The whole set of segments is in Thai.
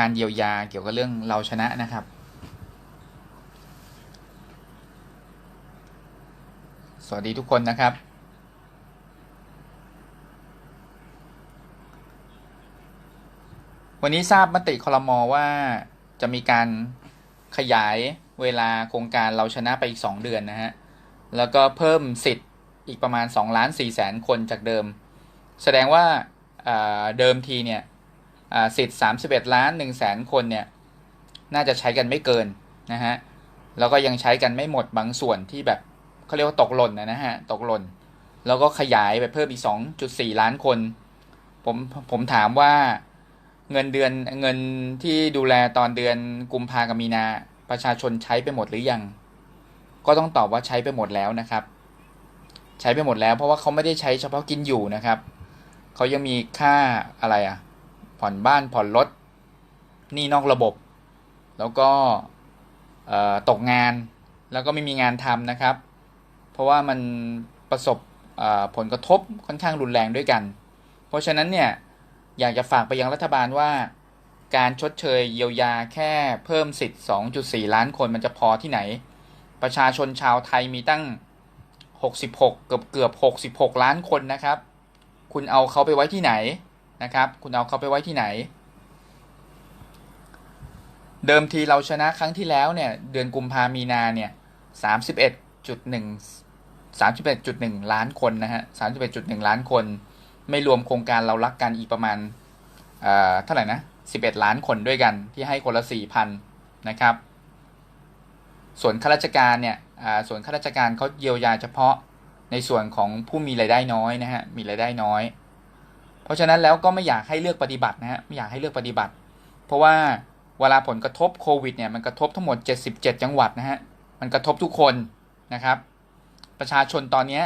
การเยียวยาเกี่ยวกับเรื่องเราชนะนะครับ สวัสดีทุกคนนะครับวันนี้ทราบมติคลมว่าจะมีการขยายเวลาโครงการเราชนะไปอีก 2 เดือนนะฮะ แล้วก็เพิ่มสิทธิ์อีกประมาณ2ล้าน4แสนคนจากเดิม แสดงว่าเดิมทีเนี่ย สิทธิ์ 31 ล้าน1แสนคนเนี่ยน่าจะใช้กันไม่เกินนะฮะแล้วก็ยังใช้กันไม่หมดบางส่วนที่แบบเขาเรียกว่าตกหล่นนะฮะตกหล่น แล้วก็ขยายไปเพิ่มอีก 2.4 ล้านคน ผมผมถามว่าเงินเดือนเงินที่ดูแลตอนเดือนกุมภากับมีนาประชาชนใช้ไปหมดหรือยัง ก็ต้องตอบว่าใช้ไปหมดแล้วนะครับ ใช้ไปหมดแล้วเพราะว่าเขาไม่ได้ใช้เฉพาะกินอยู่นะครับ เขายังมีค่าอะไรอะ ผ่อนบ้านผ่อนรถหนี้นอกระบบ แล้วก็ตกงานแล้วก็ไม่มีงานทำนะครับ เพราะว่ามันประสบผลกระทบค่อนข้างรุนแรงด้วยกัน เพราะฉะนั้นเนี่ยอยากจะฝากไปยังรัฐบาลว่าการชดเชยเยียวยาแค่เพิ่มสิทธิ์ 2.4 ล้านคนมันจะพอที่ไหน ประชาชนชาวไทยมีตั้ง 66 เกือบเกือบ 66 ล้านคนนะครับ คุณเอาเขาไปไว้ที่ไหน นะครับ คุณเอาเขาไปไว้ที่ไหน เดิมทีเราชนะครั้งที่แล้วเนี่ย เดือนกุมภามีนาเนี่ย31.1 31.1ล้านคนนะฮะ31.1ล้านคน ไม่รวมโครงการเรารักกันอีกประมาณเอ่อเท่าไหร่นะ11ล้านคนด้วยกันที่ให้คนละ4,000นนะครับ ส่วนข้าราชการเนี่ยส่วนข้าราชการเขาเยียวยาเฉพาะในส่วนของผู้มีรายได้น้อยนะฮะ มีรายได้น้อย ราะฉะนั้นแล้วก็ไม่อยากให้เลือกปฏิบัตินะฮะไม่อยากให้เลือกปฏิบัติ เพราะว่าเวลาผลกระทบโควิดเนี่ยมันกระทบทั้งหมด 77 จังหวัดนะฮะมันกระทบทุกคนนะครับ ประชาชนตอนนี้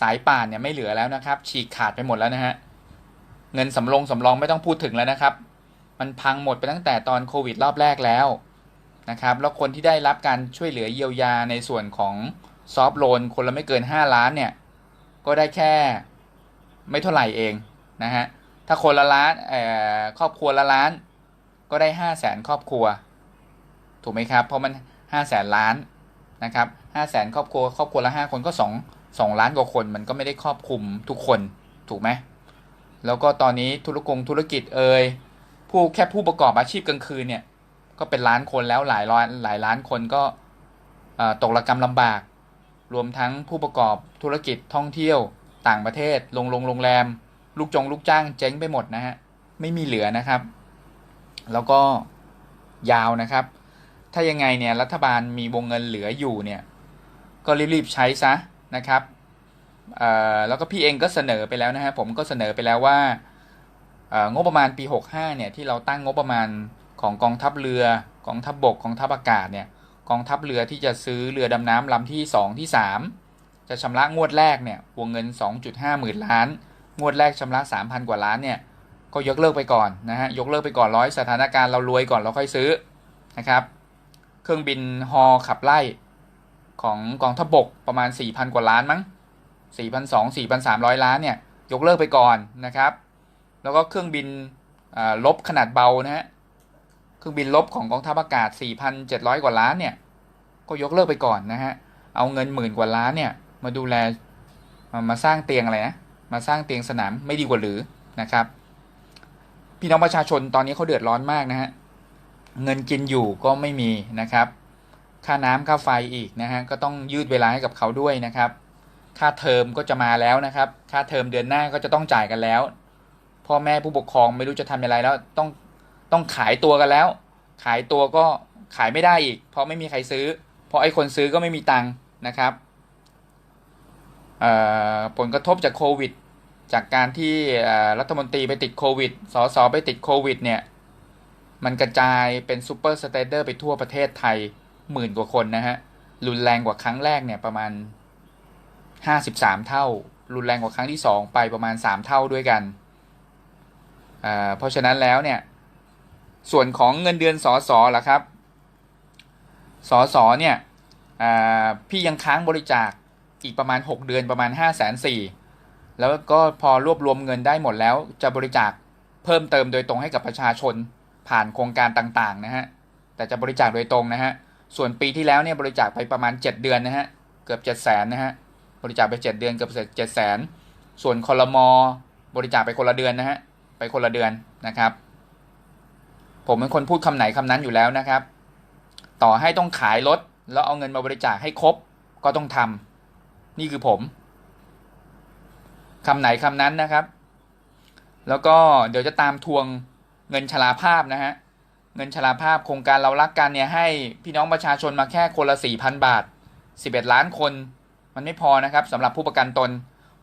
สายป่านเนี่ยไม่เหลือแล้วนะครับ ฉีกขาดไปหมดแล้วนะฮะเงินสำรองสำรองไม่ต้องพูดถึงแล้วนะครับ มันพังหมดไปตั้งแต่ตอนโควิดรอบแรกแล้วนะครับแล้วคนที่ได้รับการช่วยเหลือเยียวยาในส่วนของซอฟโลนคนละไม่เกิน 5 ล้านเนี่ยก็ได้แค่ไม่เท่าไหร่เอง นะฮะถ้าคนละล้านครอบครัวละล้าน ก็ได้ห้าแสนครอบครัว ถูกไหมครับ เพราะมันห้าแสนล้านนะครับห้าแสนครอบครัวครอบครัวละห้าคนก็สองสองล้านกว่าคนมันก็ไม่ได้ครอบคลุมทุกคนถูกไหมแล้วก็ตอนนี้ธุรกงธุรกิจเอ่ยผู้แค่ผู้ประกอบอาชีพกลางคืนเนี่ยก็เป็นล้านคนแล้วหลายร้อยหลายล้านคนก็ตกระกรรมลำบาก รวมทั้งผู้ประกอบธุรกิจท่องเที่ยวต่างประเทศโรงโรงโรงแรม ลูกจงลูกจ้างเจ๊งไปหมดนะฮะไม่มีเหลือนะครับ แล้วก็ยาวนะครับ ถ้ายังไงเนี่ยรัฐบาลมีวงเงินเหลืออยู่เนี่ยก็รีบๆใช้ซะนะครับแล้วก็พี่เองก็เสนอไปแล้วนะฮะผมก็เสนอไปแล้วว่างบประมาณปี 65เนี่ยที่เราตั้งงบประมาณของกองทัพเรือกองทัพบบกกองทัพอากาศเนี่ยกองทัพเรือที่จะซื้อเรือดำน้ำลำที่ 2 ที่ 3 จะชำระงวดแรกเนี่ยวงเงิน 2.5 หมื่นล้าน งวดแรกชำระ 3,000 กว่าล้านเนี่ยก็ยกเลิกไปก่อนนะฮะยกเลิกไปก่อนร้อยสถานการณ์เรารวยก่อนเราค่อยซื้อนะครับ เครื่องบินฮอขับไล่ของกองทัพบกประมาณ 4,000 กว่าล้านมั้ง4,200 4,300 ล้านเนี่ยยกเลิกไปก่อนนะครับ แล้วก็เครื่องบินลบขนาดเบานะฮะเครื่องบินลบของกองทัพอากาศ 4,700 กว่าล้านเนี่ยก็ยกเลิกไปก่อนนะฮะเอาเงินหมื่นกว่าล้านเนี่ยมาดูแลมามาสร้างเตียงอะไรนะ มาสร้างเตียงสนามไม่ดีกว่าหรือนะครับ พี่น้องประชาชนตอนนี้เขาเดือดร้อนมากนะฮะเงินกินอยู่ก็ไม่มีนะครับ ค่าน้ำค่าไฟอีกนะฮะก็ต้องยืดเวลาให้กับเขาด้วยนะครับ ค่าเทอมก็จะมาแล้วนะครับ ค่าเทอมเดือนหน้าก็จะต้องจ่ายกันแล้ว พ่อแม่ผู้ปกครองไม่รู้จะทำอะไรแล้วต้องต้องขายตัวกันแล้ว ขายตัวก็ขายไม่ได้อีก เพราะไม่มีใครซื้อ เพราะไอ้คนซื้อก็ไม่มีตังค์นะครับ ผลกระทบจากโควิด จากการที่รัฐมนตรีไปติดโควิดสสไปติดโควิดเนี่ย มันกระจายเป็นซูเปอร์สเตเดอร์ไปทั่วประเทศไทยหมื่นกว่าคนนะฮะ รุนแรงกว่าครั้งแรกเนี่ยประมาณ 53 เท่า รุนแรงกว่าครั้งที่ 2 ไปประมาณ 3 เท่าด้วยกันเเพราะฉะนั้นแล้วเนี่ย ส่วนของเงินเดือนสอสอล่ะครับสอสอเนี่ยพี่ยังค้างบริจาค อีกประมาณ 6 เดือนประมาณ5 4 0 0 0 0แล้วก็พอรวบรวมเงินได้หมดแล้ว จะบริจาคเพิ่มเติมโดยตรงให้กับประชาชนผ่านโครงการต่างๆนะฮะแต่จะบริจาคโดยตรงนะฮะส่วนปีที่แล้วเนี่ยบริจาคไปประมาณ 7 เดือนนะฮะเกือบ7 0 0 0 0นะฮะบริจาคไป 7 เดือนเกือบ7 0 0 0 0ส่วนคอรมอบริจาคไปคนละเดือนนะฮะไปคนละเดือนนะครับ ผมเป็นคนพูดคำไหนคำนั้นอยู่แล้วนะครับ ต่อให้ต้องขายรถแล้วเอาเงินมาบริจาคให้ครบก็ต้องทำ นี่คือผมคำไหนคำนั้นนะครับ แล้วก็เดี๋ยวจะตามทวงเงินชราภาพนะฮะ เงินชราภาพโครงการเรารักกันเนี่ยให้พี่น้องประชาชนมาแค่คนละสี่พันบาทสิบเอ็ดล้านคน มันไม่พอนะครับสำหรับผู้ประกันตน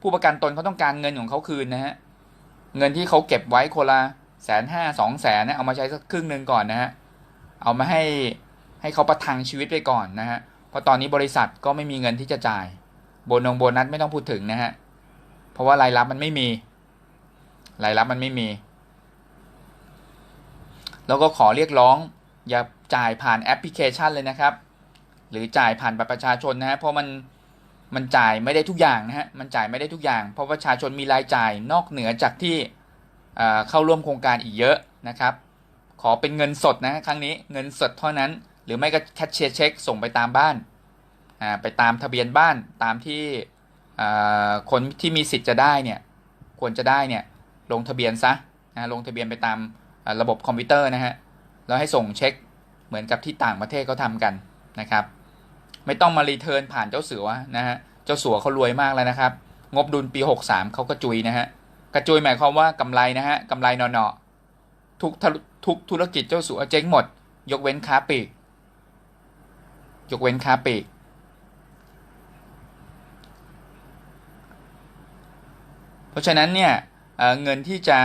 ผู้ประกันตนเขาต้องการเงินของเขาคืนนะฮะ เงินที่เขาเก็บไว้คนละแสนห้าสองแสนเนี่ยเอามาใช้สักครึ่งหนึ่งก่อนนะฮะ เอามาให้ให้เขาประทังชีวิตไปก่อนนะฮะ เพราะตอนนี้บริษัทก็ไม่มีเงินที่จะจ่าย โบนงโบนัสไม่ต้องพูดถึงนะฮะ เพราะว่ารายรับมันไม่มี รายรับมันไม่มี แล้วก็ขอเรียกร้อง อย่าจ่ายผ่านแอปพลิเคชันเลยนะครับ หรือจ่ายผ่านบัตรประชาชนนะฮะ เพราะมันมันจ่ายไม่ได้ทุกอย่างนะฮะ มันจ่ายไม่ได้ทุกอย่าง เพราะประชาชนมีรายจ่ายนอกเหนือจากที่เข้าร่วมโครงการอีกเยอะนะครับ ขอเป็นเงินสดนะครั้งนี้เงินสดเท่านั้น หรือไม่ก็แคชเชียร์เช็คส่งไปตามบ้าน ไปตามทะเบียนบ้านตามที่คนที่มีสิทธิ์จะได้เนี่ยควรจะได้เนี่ยลงทะเบียนซะนะลงทะเบียนไปตามระบบคอมพิวเตอร์นะฮะแล้วให้ส่งเช็คเหมือนกับที่ต่างประเทศเขาทากันนะครับ ไม่ต้องมารีเทิร์นผ่านเจ้าสัวนะฮะเจ้าสัวเขารวยมากแล้วนะครับ งบดุลปี 63เขากระจุยนะฮะกระจุยหมายความว่ากำไรนะฮะกำไรเนาะๆทุกทุกธุรกิจเจ้าสัวเจ๊งหมด ยกเว้นค้าปลีกยกเว้นค้าปลีก เพราะฉะนั้นเนี่ยเเงินที่จะ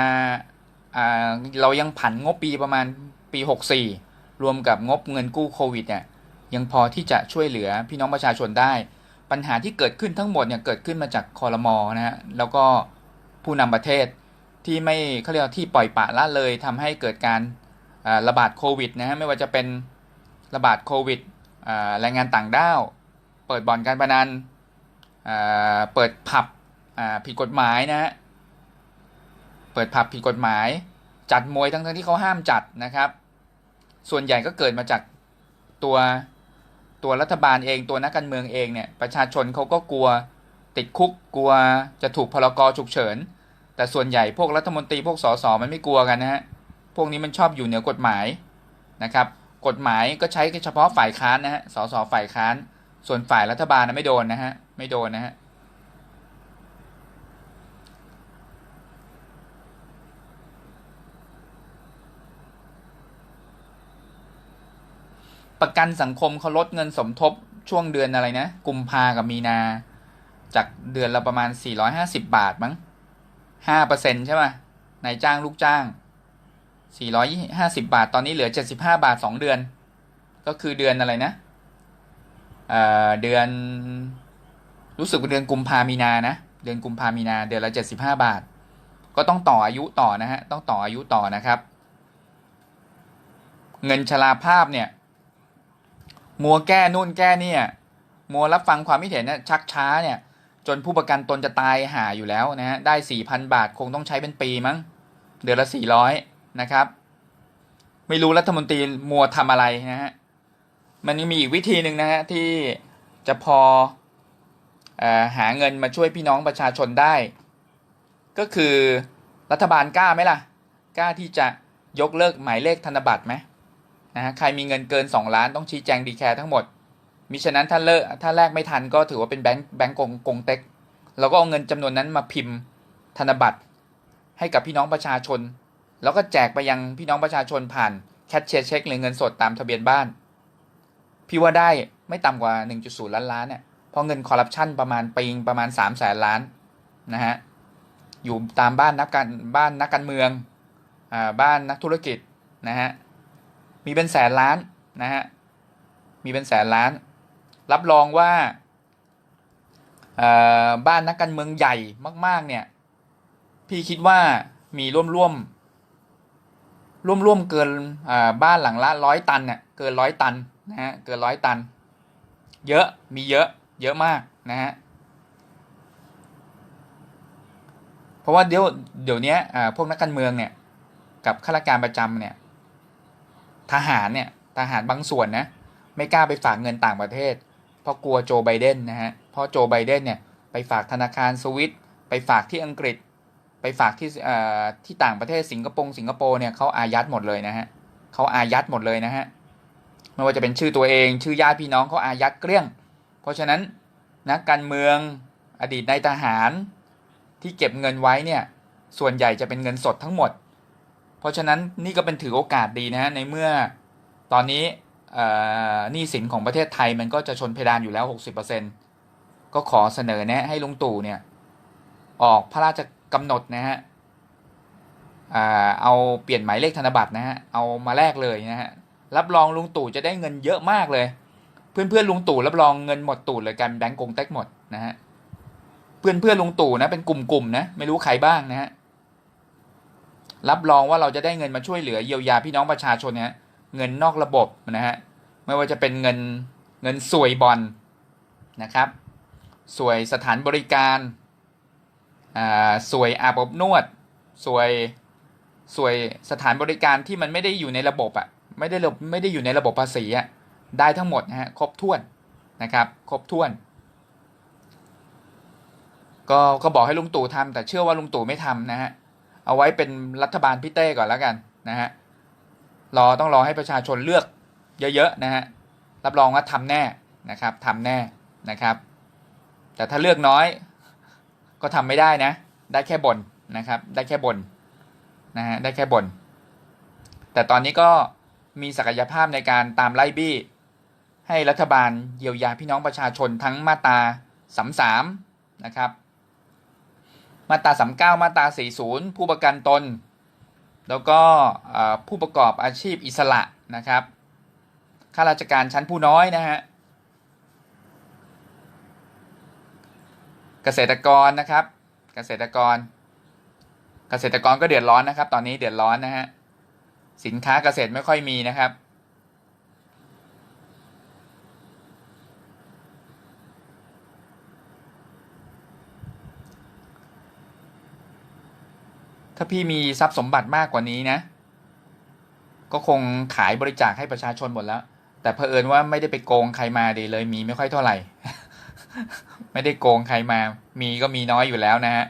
เรายังผันงบปีประมาณปี 64 รวมกับงบเงินกู้โควิดเนี่ยยังพอที่จะช่วยเหลือพี่น้องประชาชนได้ ปัญหาที่เกิดขึ้นทั้งหมดเนี่ยเกิดขึ้นมาจากคอรมอนะฮะแล้วก็ผู้นำประเทศที่ไม่เขาเรียกที่ปล่อยปะละเลยทำให้เกิดการระบาดโควิดนะฮะไม่ว่าจะเป็นระบาดโควิดแรงงานต่างด้าว เปิดบ่อนการพนันเปิดผับ ผิดกฎหมายนะฮะเปิดผับผิดกฎหมาย จัดมวยทั้งทั้งที่เขาห้ามจัดนะครับ ส่วนใหญ่ก็เกิดมาจากตัวตัวรัฐบาลเองตัวนักการเมืองเองเนี่ยประชาชนเขาก็กลัวติดคุกกลัวจะถูกพลกรฉุกเฉิน แต่ส่วนใหญ่พวกรัฐมนตรีพวกสสมันไม่กลัวกันนะฮะพวกนี้มันชอบอยู่เหนือกฎหมายนะครับ กฎหมายก็ใช้เฉพาะฝ่ายค้านนะฮะสสฝ่ายค้าน ส่วนฝ่ายรัฐบาลนะไม่โดนนะฮะไม่โดนนะฮะ ประกันสังคมเขาลดเงินสมทบช่วงเดือนอะไรนะ กุมภากับมีนา จากเดือนละประมาณ 450 บาทมั้ง5%ใช่ป่ะนายจ้างลูกจ้าง 450 บาท ตอนนี้เหลือ 75 บาท 2 เดือน ก็คือเดือนอะไรนะเเดือน รู้สึกว่าเดือนกุมภามีนานะ เดือนกุมภามีนา เดือนละ 75 บาท ก็ต้องต่ออายุต่อนะฮะ ต้องต่ออายุต่อนะครับ เงินชราภาพเนี่ย มัวแก้นู่นแก้นี่มัวรับฟังความคิดเห็นนะชักช้าเนี่ย จนผู้ประกันตนจะตายหาอยู่แล้วนะฮะได้สี่พันบาทคงต้องใช้เป็นปีมั้ง เดือนละสี่ร้อยนะครับ ไม่รู้รัฐมนตรีมัวทำอะไรนะฮะมันมีอีกวิธีหนึ่งนะฮะที่จะพออหาเงินมาช่วยพี่น้องประชาชนได้ ก็คือรัฐบาลกล้าไหมล่ะ กล้าที่จะยกเลิกหมายเลขธนบัตรไหม นะฮะใครมีเงินเกิน 2 ล้านต้องชี้แจงดีแคร์ทั้งหมด มิฉะนั้นถ้าเลิกถ้าแลกไม่ทันก็ถือว่าเป็นแบงค์แบงค์กงกงเต็กเราก็เอาเงินจำนวนนั้นมาพิมพ์ธนบัตร ให้กับพี่น้องประชาชน แล้วก็แจกไปยังพี่น้องประชาชนผ่านแคชเชียร์เช็คหรือเงินสดตามทะเบียนบ้าน พี่ว่าได้ไม่ต่ำกว่า 1.0 ล้านล้านเนี่ยเพราะเงินคอร์รัปชันประมาณปีงประมาณ3แสนล้านนะฮะอยู่ตามบ้านนักการบ้านนักการเมืองอ่าบ้านนักธุรกิจนะฮะ มีเป็นแสนล้านนะฮะ มีเป็นแสนล้าน รับรองว่าบ้านนักการเมืองใหญ่มาก ๆ เนี่ย พี่คิดว่ามีร่วมร่วมร่วมร่วมเกินบ้านหลังละร้อยตันเนี่ยเกินร้อยตันนะฮะเกินร้อยตัน เยอะมีเยอะเยอะมากนะฮะเพราะว่าเดี๋ยวเดี๋ยวนี้พวกนักการเมืองเนี่ย กับข้าราชการประจำเนี่ย ทหารเนี่ยทหารบางส่วนนะไม่กล้าไปฝากเงินต่างประเทศ เพราะกลัวโจไบเดนนะฮะเพราะโจไบเดนเนี่ยไปฝากธนาคารสวิตไปฝากที่อังกฤษ ไปฝากที่อ่อที่ต่างประเทศสิงคโปร์สิงคโปร์เนี่ยเขาอายัดหมดเลยนะฮะเขาอายัดหมดเลยนะฮะไม่ว่าจะเป็นชื่อตัวเอง ชื่อญาติพี่น้องเขาอายัดเกลี้ยง เพราะฉะนั้นนักการเมืองอดีตนายทหารที่เก็บเงินไว้เนี่ยส่วนใหญ่จะเป็นเงินสดทั้งหมด เพราะฉะนั้นนี่ก็เป็นถือโอกาสดีนะฮะในเมื่อตอนนี้หนี้สินของประเทศไทยมันก็จะชนเพดานอยู่แล้ว 60%ก็ขอเสนอแนะให้ลุงตู่เนี่ยออกพระราชกำหนดนะฮะเอาเปลี่ยนหมายเลขธนบัตรนะฮะเอามาแลกเลยนะฮะรับรองลุงตู่จะได้เงินเยอะมากเลย เพื่อนเพื่อนลุงตู่รับรองเงินหมดตูดเลยกันแบงก์กงเต็กหมดนะฮะเพื่อนเพื่อนลุงตู่นะเป็นกลุ่มๆนะไม่รู้ใครบ้างนะฮะ รับรองว่าเราจะได้เงินมาช่วยเหลือเยียวยาพี่น้องประชาชนนะฮะเงินนอกระบบนะฮะไม่ว่าจะเป็นเงินเงินสวยบอลนะครับสวยสถานบริการอ่าสวยอาบอบนวดสวยสวยสถานบริการที่มันไม่ได้อยู่ในระบบอะ่ะไม่ได้ระไม่ได้อยู่ในระบบภาษีอะ่ะได้ทั้งหมดนะฮะครบถ้วนนะครับครบถ้วน ก็ก็บอกให้ลุงตู่ทำแต่เชื่อว่าลุงตู่ไม่ทำนะฮะ เอาไว้เป็นรัฐบาลพี่เต้ก่อนแล้วกันนะฮะรอต้องรอให้ประชาชนเลือกเยอะๆนะฮะรับรองว่าทำแน่นะครับทำแน่นะครับ แต่ถ้าเลือกน้อยก็ทำไม่ได้นะ ได้แค่บนนะครับ ได้แค่บนนะฮะได้แค่บน แต่ตอนนี้ก็มีศักยภาพในการตามไล่บี้ ให้รัฐบาลเยียวยาพี่น้องประชาชนทั้งมาตราสามสามนะครับ มาตราสามเก้ามาตราสี่ศูนย์ผู้ประกันตน แล้วก็ผู้ประกอบอาชีพอิสระนะครับข้าราชการชั้นผู้น้อยนะฮะเกษตรกรนะครับ เกษตรกร เกษตรกรก็เดือดร้อนนะครับ ตอนนี้เดือดร้อนนะฮะสินค้าเกษตรไม่ค่อยมีนะครับ ถ้าพี่มีทรัพย์สมบัติมากกว่านี้นะ ก็คงขายบริจาคให้ประชาชนหมดแล้ว แต่เผอิญว่าไม่ได้ไปโกงใครมาดีเลยมีไม่ค่อยเท่าไหร่ ไม่ได้โกงใครมา มีก็มีน้อยอยู่แล้วนะฮะ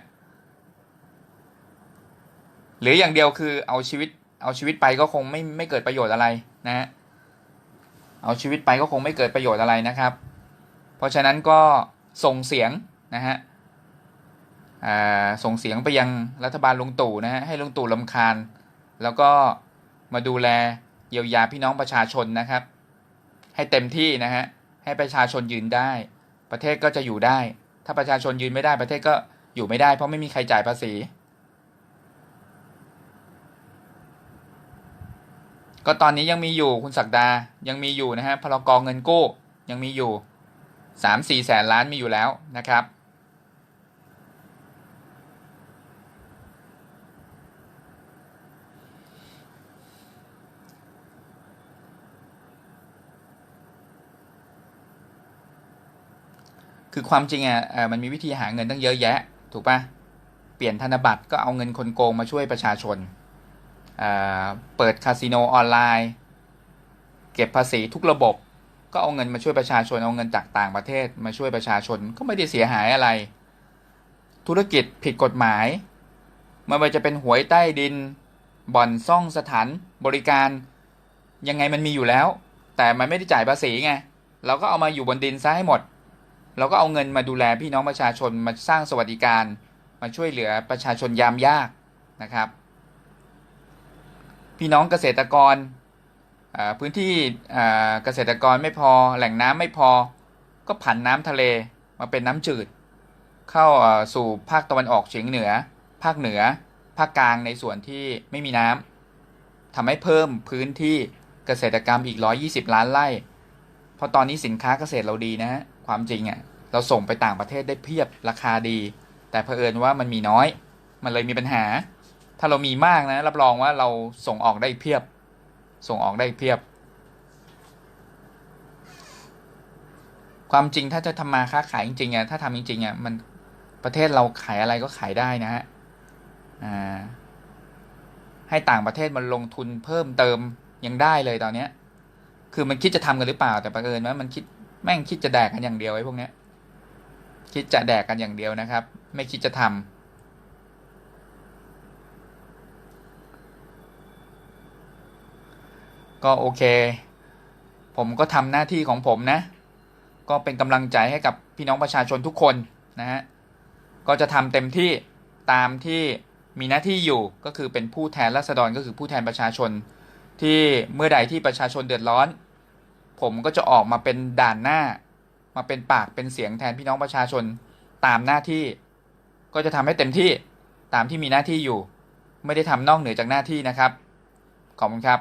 หรืออย่างเดียวคือเอาชีวิตเอาชีวิตไปก็คงไม่ไม่เกิดประโยชน์อะไรนะฮะเอาชีวิตไปก็คงไม่เกิดประโยชน์อะไรนะครับ เพราะฉะนั้นก็ส่งเสียงนะฮะ ส่งเสียงไปยังรัฐบาลลุงตู่นะฮะให้ลุงตู่ลำคาญ แล้วก็มาดูแลเยียวยาพี่น้องประชาชนนะครับ ให้เต็มที่นะฮะให้ประชาชนยืนได้ ประเทศก็จะอยู่ได้ ถ้าประชาชนยืนไม่ได้ประเทศก็อยู่ไม่ได้ เพราะไม่มีใครจ่ายภาษี ก็ตอนนี้ยังมีอยู่คุณศักดายังมีอยู่นะฮะพลกองเงินกู้ยังมีอยู่สามสี่แสนล้านมีอยู่แล้วนะครับ คือความจริงอะมันมีวิธีหาเงินตั้งเยอะแยะ ถูกปะเปลี่ยนธนบัตรก็เอาเงินคนโกงมาช่วยประชาชนเอ่อเปิดคาสิโนออนไลน์ เก็บภาษีทุกระบบ ก็เอาเงินมาช่วยประชาชน เอาเงินจากต่างประเทศมาช่วยประชาชนก็ไม่ได้เสียหายอะไร ธุรกิจผิดกฎหมายไม่ว่าจะเป็นหวยใต้ดิน บ่อนซ่องสถานบริการ ยังไงมันมีอยู่แล้ว แต่มันไม่ได้จ่ายภาษีไง เราก็เอามาอยู่บนดินซะให้หมด เราก็เอาเงินมาดูแลพี่น้องประชาชนมาสร้างสวัสดิการ มาช่วยเหลือประชาชนยามยากนะครับ พี่น้องเกษตรกรพื้นที่เกษตรกรไม่พอแหล่งน้ำไม่พอ ก็ผันน้ำทะเลมาเป็นน้ำจืด เข้าอ่าสู่ภาคตะวันออกเฉียงเหนือ ภาคเหนือ ภาคกลางในส่วนที่ไม่มีน้ำทำให้เพิ่มพื้นที่เกษตรกรรมอีก 120 ล้านไร่เพราะตอนนี้สินค้าเกษตรเราดีนะฮะ ความจริงอะ่ะเราส่งไปต่างประเทศได้เพียบราคาดี แต่เผอิญว่ามันมีน้อย มันเลยมีปัญหา ถ้าเรามีมากนะ รับรองว่าเราส่งออกได้เพียบ ส่งออกได้เพียบ ความจริงถ้าจะทำมาค้าขายจริงๆอะถ้าทำจริงๆอะมันประเทศเราขายอะไรก็ขายได้นะฮะอ่าให้ต่างประเทศมันลงทุนเพิ่มเติมยังได้เลยตอนเนี้ย คือมันคิดจะทำกันหรือเปล่า แต่บังเอิญว่ามันคิด แม่งคิดจะแดกกันอย่างเดียวไอ้พวกเนี้ย คิดจะแดกกันอย่างเดียวนะครับ ไม่คิดจะทำก็โอเค ผมก็ทำหน้าที่ของผมนะ ก็เป็นกำลังใจให้กับพี่น้องประชาชนทุกคนนะฮะ ก็จะทำเต็มที่ตามที่มีหน้าที่อยู่ก็คือเป็นผู้แทนราษฎรก็คือผู้แทนประชาชน ที่เมื่อใดที่ประชาชนเดือดร้อน ผมก็จะออกมาเป็นด่านหน้า มาเป็นปากเป็นเสียงแทนพี่น้องประชาชนตามหน้าที่ ก็จะทำให้เต็มที่ตามที่มีหน้าที่อยู่ ไม่ได้ทำนอกเหนือจากหน้าที่นะครับ ขอบคุณครับ